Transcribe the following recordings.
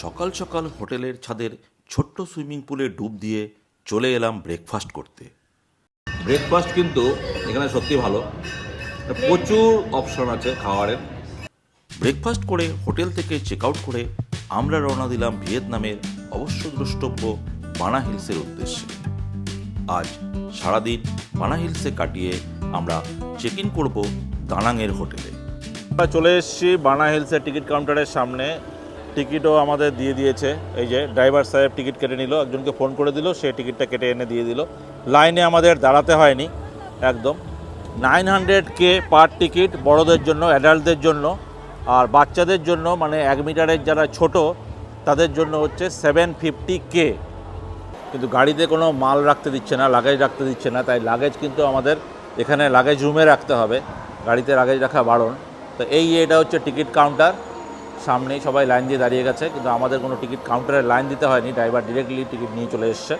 সকাল সকাল হোটেলের ছাদের ছোট্ট সুইমিং পুলে ডুব দিয়ে চলে এলাম ব্রেকফাস্ট করতে। ব্রেকফাস্ট কিন্তু এখানে সত্যি ভালো। প্রচুর অপশন আছে খাবারের ব্রেকফাস্ট করে হোটেল থেকে চেক আউট করে আমরা রওনা দিলাম ভিয়েতনামের অবশ্য দ্রষ্টব্য বানা হিলসের উদ্দেশ্যে। আজ সারাদিন বানা হিলসে কাটিয়ে আমরা চেক ইন করব দানাংয়ের হোটেলে। আমরা চলে এসেছি বানা হিলসের টিকিট কাউন্টারের সামনে। টিকিটও আমাদের দিয়ে দিয়েছে। এই যে ড্রাইভার সাহেব টিকিট কেটে নিল, একজনকে ফোন করে দিল, সে টিকিটটা কেটে এনে দিয়ে দিল। লাইনে আমাদের দাঁড়াতে হয়নি, একদম। নাইন হান্ড্রেড কে পার টিকিট বড়দের জন্য, অ্যাডাল্টদের জন্য, আর বাচ্চাদের জন্য মানে এক মিটারের যারা ছোট, তাদের জন্য হচ্ছে সেভেন ফিফটি কে। কিন্তু গাড়িতে কোনো মাল রাখতে দিচ্ছে না লাগেজ রাখতে দিচ্ছে না, তাই লাগেজ কিন্তু আমাদের এখানে লাগেজ রুমে রাখতে হবে। গাড়িতে লাগেজ রাখা বারণ। তো এই এটা হচ্ছে টিকিট কাউন্টার। সামনেই সবাই লাইন দিয়ে দাঁড়িয়ে গেছে, কিন্তু আমাদের কোনো টিকিট কাউন্টারে লাইন দিতে হয়নি, ড্রাইভার ডিরেক্টলি টিকিট নিয়ে চলে এসছে।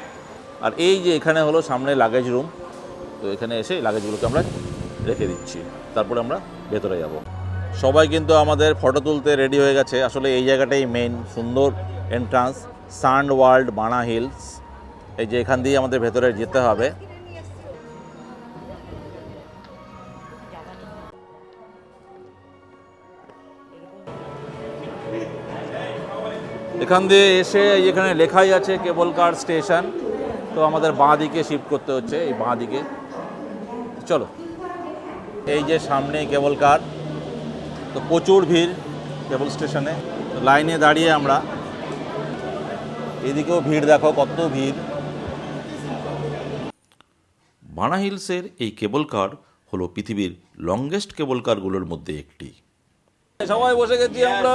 আর এই যে এখানে হলো সামনে লাগেজ রুম তো এখানে এসে লাগেজগুলোকে আমরা রেখে দিচ্ছি। তারপরে আমরা ভেতরে যাব। সবাই কিন্তু আমাদের ফটো তুলতে রেডি হয়ে গেছে। আসলে এই জায়গাটাই মেন সুন্দর entrance Sun World Ba Na Hills এই যে এখান দিয়ে আমাদের ভেতরে যেতে হবে। এখান দিয়ে এসে এই এখানে লেখাই আছে কেবল কার স্টেশন। তো আমাদের বাঁ দিকে শিফট করতে হচ্ছে এই বাঁ দিকে। চলো। এই যে সামনে কেবল কার তো প্রচুর ভিড় কেবল স্টেশনে। তো লাইনে দাঁড়িয়ে আমরা এদিকেও ভিড় দেখো কত ভিড়। বানা হিলসের এই কেবল কার হলো পৃথিবীর লংগেস্ট কেবল কারগুলোর মধ্যে একটি। সবাই বসে গেছি আমরা।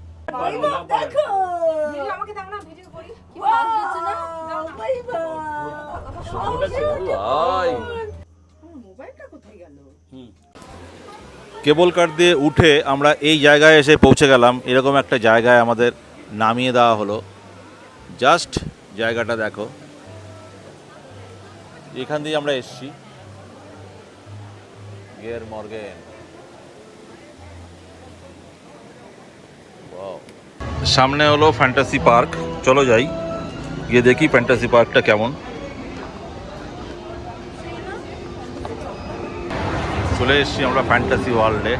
দেখো। আমাকে দাও না ভিডিও করি। কি ফাস্ট না? দাও না। ভাই মোবাইলটা কোথায় গেল? কেবল কার দিয়ে উঠে আমরা এই জায়গায় এসে পৌঁছে গেলাম। এরকম একটা জায়গায় আমাদের নামিয়ে দেওয়া হলো। জাস্ট জায়গাটা দেখো। এখান দিয়ে আমরা এসছি। গিয়ার মর্গেন সামনে হলো ফ্যান্টাসি পার্ক চলো যাই, গিয়ে দেখি ফ্যান্টাসি পার্কটা কেমন। চলে এসছি আমরা ফ্যান্টাসি ওয়ার্ল্ডে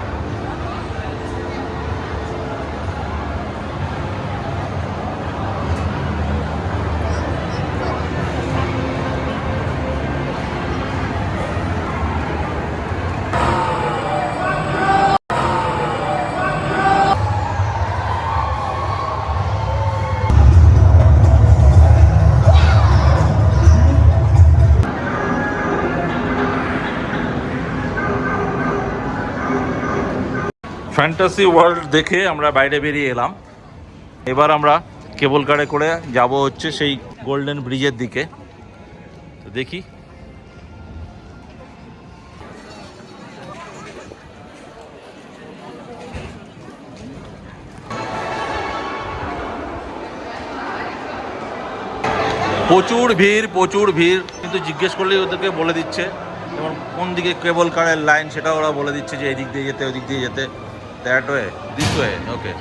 ফ্যান্টাসি ওয়ার্ল্ড দেখে আমরা বাইরে বেরিয়ে এলাম। এবার আমরা কেবল কারে করে যাব হচ্ছে সেই গোল্ডেন ব্রিজের দিকে। তো দেখি। প্রচুর ভিড় প্রচুর ভিড়। কিন্তু জিজ্ঞেস করলেই ওদেরকে বলে দিচ্ছে। যেমন কোন দিকে কেবল কারের লাইন সেটা ওরা বলে দিচ্ছে যে এই দিক দিয়ে যেতে ওই দিক দিয়ে যেতে। That way this way okay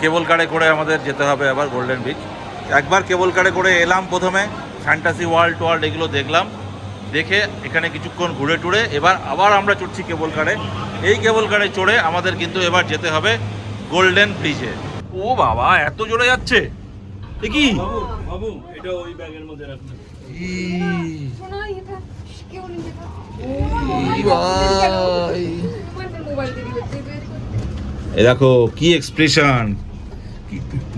cable car করে আমাদের যেতে হবে আবার গোল্ডেন বিচ একবার কেবল কারে করে এলাম প্রথমে ফ্যান্টাসি ওয়ার্ল্ড টোয়ার্ল্ড এগুলো দেখলাম। দেখে এখানে কিছুক্ষণ ঘুরে টুরে এবার আবার আমরা চড়ছি কেবল কারে এই কেবল কারে চড়ে আমাদের কিন্তু এবার যেতে হবে গোল্ডেন ব্রিজে ও বাবা এত জোরে যাচ্ছে। কি? বাবু এটা ওই ব্যাগের মধ্যে রাখুন। এ দেখো কি এক্সপ্রেশন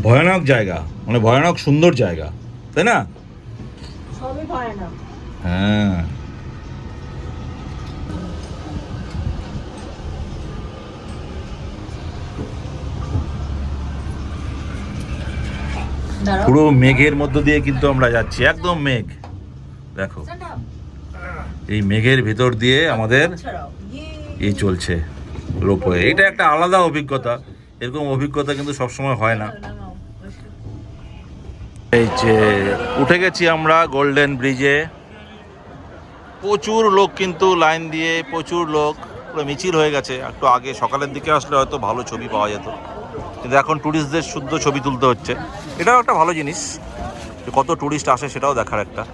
ভয়ানক জায়গা মানে ভয়ানক সুন্দর জায়গা তাই না? হ্যাঁ। পুরো মেঘের মধ্য দিয়ে কিন্তু আমরা যাচ্ছি একদম মেঘ। দেখো এই মেঘের ভিতর দিয়ে আমাদের এই চলছে। রোপওয়ে এটা একটা আলাদা অভিজ্ঞতা। এরকম অভিজ্ঞতা কিন্তু সবসময় হয় না। এই যে উঠে গেছি আমরা গোল্ডেন ব্রিজে প্রচুর লোক কিন্তু লাইন দিয়ে, প্রচুর লোক। পুরো মিছিল হয়ে গেছে। একটু আগে সকালের দিকে আসলে হয়তো ভালো ছবি পাওয়া যেত। কিন্তু এখন ট্যুরিস্টদের শুদ্ধ ছবি তুলতে হচ্ছে। এটাও একটা ভালো জিনিস। কত ট্যুরিস্ট আসে সেটাও দেখার একটা।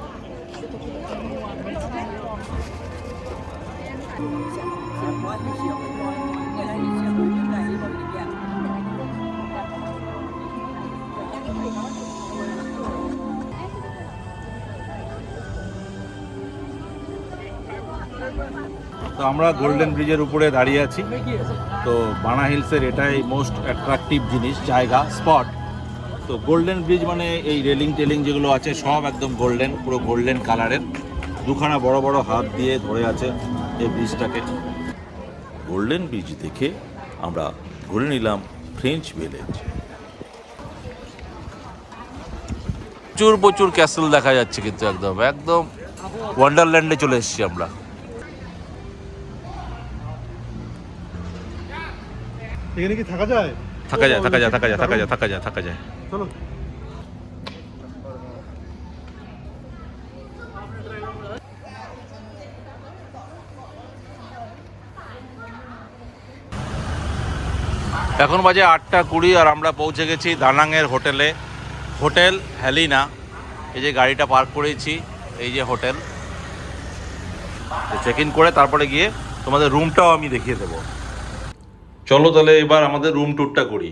তো আমরা গোল্ডেন ব্রিজের উপরে দাঁড়িয়ে আছি। তো বানা হিলসের এটাই মোস্ট অ্যাট্রাকটিভ জিনিস, জায়গা স্পট তো গোল্ডেন ব্রিজ মানে এই রেলিং টেলিং যেগুলো আছে, সব একদম গোল্ডেন পুরো গোল্ডেন কালারের দুখানা বড় বড় হাত দিয়ে ধরে আছে এই ব্রিজটাকে গোল্ডেন ব্রিজ দেখে আমরা ঘুরে নিলাম ফ্রেঞ্চ ভিলেজ প্রচুর প্রচুর ক্যাসেল দেখা যাচ্ছে কিন্তু একদম একদম ওয়ান্ডারল্যান্ডে চলে এসেছি আমরা। এখানে কি থাকা যায়? থাকা যায় থাকা যায় থাকা যায় থাকা যায় থাকা যায় থাকা যায়। চলো। এখন বাজে আটটা কুড়ি আর আমরা পৌঁছে গেছি দানাংয়ের হোটেলে। Hotel Halina. এই যে গাড়িটা পার্ক করেছি এই যে হোটেল। চেক ইন করে তারপরে গিয়ে তোমাদের রুমটাও আমি দেখিয়ে দেবো। চলো তাহলে এবার আমাদের রুম ট্যুরটা করি।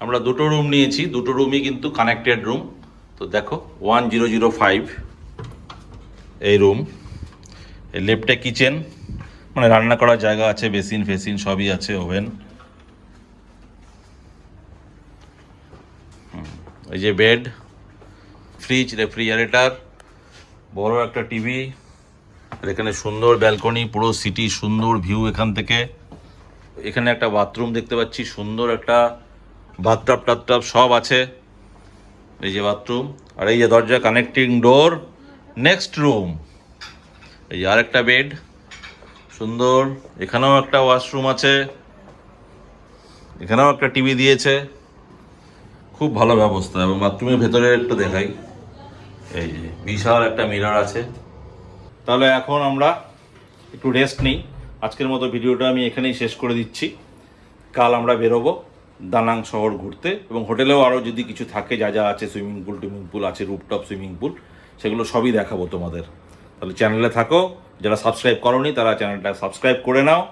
আমরা দুটো রুম নিয়েছি, দুটো রুমই কিন্তু কানেক্টেড রুম তো দেখো ওয়ান জিরো জিরো ফাইভ এই রুম এই লেফটে কিচেন মানে রান্না করার জায়গা আছে বেসিন ফেসিন সবই আছে ওভেন এই যে বেড ফ্রিজ রেফ্রিজারেটার বড় একটা টিভি আর এখানে সুন্দর ব্যালকনি পুরো সিটি সুন্দর ভিউ এখান থেকে। এখানে একটা বাথরুম দেখতে পাচ্ছি, সুন্দর একটা বাথটাব টাথটাব সব আছে। এই যে বাথরুম আর এই যে দরজা কানেক্টিং ডোর নেক্সট রুম এই যে আরেকটা বেড সুন্দর। এখানেও একটা ওয়াশরুম আছে। এখানেও একটা টিভি দিয়েছে। খুব ভালো ব্যবস্থা, এবং বাথরুমের ভেতরে একটু দেখাই। এই যে বিশাল একটা মিরার আছে। তাহলে এখন আমরা একটু রেস্ট নিই। আজকের মতো ভিডিওটা আমি এখানেই শেষ করে দিচ্ছি। কাল আমরা বেরোবো দানাং শহর ঘুরতে এবং হোটেলেও আরও যদি কিছু থাকে, যা যা আছে, সুইমিং পুল, টুইমিং পুল আছে রুপটপ সুইমিং পুল, সেগুলো সবই দেখাবো তোমাদের। তাহলে চ্যানেলে থাকো। যারা সাবস্ক্রাইব করনি, তারা চ্যানেলটা সাবস্ক্রাইব করে নাও।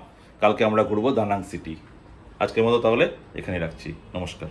কালকে আমরা ঘুরবো দানাং সিটি। আজকের মতো তাহলে এখানেই রাখছি। নমস্কার।